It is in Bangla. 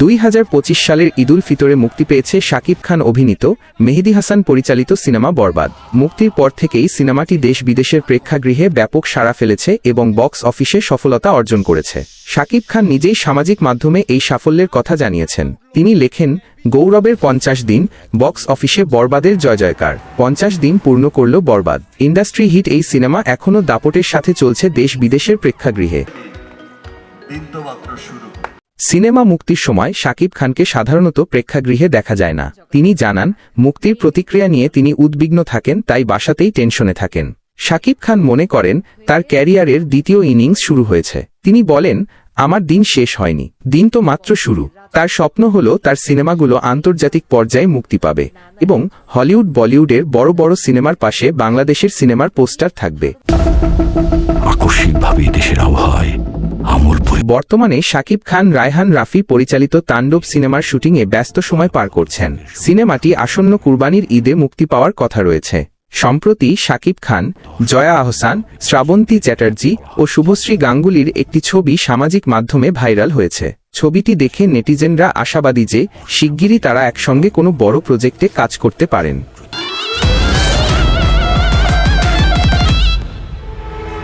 দুই হাজার পঁচিশ সালের ঈদুল ফিতরে মুক্তি পেয়েছে শাকিব খান অভিনীত মেহেদি হাসান পরিচালিত সিনেমা বরবাদ। মুক্তির পর থেকেই সিনেমাটি দেশ বিদেশের প্রেক্ষাগৃহে ব্যাপক সাড়া ফেলেছে এবং বক্স অফিসে সফলতা অর্জন করেছে। শাকিব খান নিজেই সামাজিক মাধ্যমে এই সাফল্যের কথা জানিয়েছেন। তিনি লেখেন, গৌরবের পঞ্চাশ দিন, বক্স অফিসে বরবাদের জয় জয়কার। পঞ্চাশ দিন পূর্ণ করল বরবাদ। ইন্ডাস্ট্রি হিট এই সিনেমা এখনও দাপটের সাথে চলছে দেশ বিদেশের প্রেক্ষাগৃহে শুরু। সিনেমা মুক্তির সময় শাকিব খানকে সাধারণত প্রেক্ষাগৃহে দেখা যায় না। তিনি জানান, মুক্তির প্রতিক্রিয়া নিয়ে তিনি উদ্বিগ্ন থাকেন, তাই বাসাতেই টেনশনে থাকেন। শাকিব খান মনে করেন, তার ক্যারিয়ারের দ্বিতীয় ইনিংস শুরু হয়েছে। তিনি বলেন, আমার দিন শেষ হয়নি, দিন তো মাত্র শুরু। তার স্বপ্ন হল তার সিনেমাগুলো আন্তর্জাতিক পর্যায়ে মুক্তি পাবে এবং হলিউড, বলিউডের বড় বড় সিনেমার পাশে বাংলাদেশের সিনেমার পোস্টার থাকবে। আকস্মিকভাবে দেশের আবহাওয়ায় বর্তমানে শাকিব খান, রায়হান রাফি পরিচালিত তাণ্ডব সিনেমার শুটিংয়ে ব্যস্ত সময় পার করছেন। সিনেমাটি আসন্ন কুরবানির ঈদে মুক্তি পাওয়ার কথা রয়েছে। সম্প্রতি শাকিব খান, জয়া আহসান, শ্রাবন্তী চ্যাটার্জি ও শুভশ্রী গাঙ্গুলির একটি ছবি সামাজিক মাধ্যমে ভাইরাল হয়েছে। ছবিটি দেখে নেটিজেনরা আশাবাদী যে শিগগিরই তারা একসঙ্গে কোনো বড় প্রজেক্টে কাজ করতে পারেন।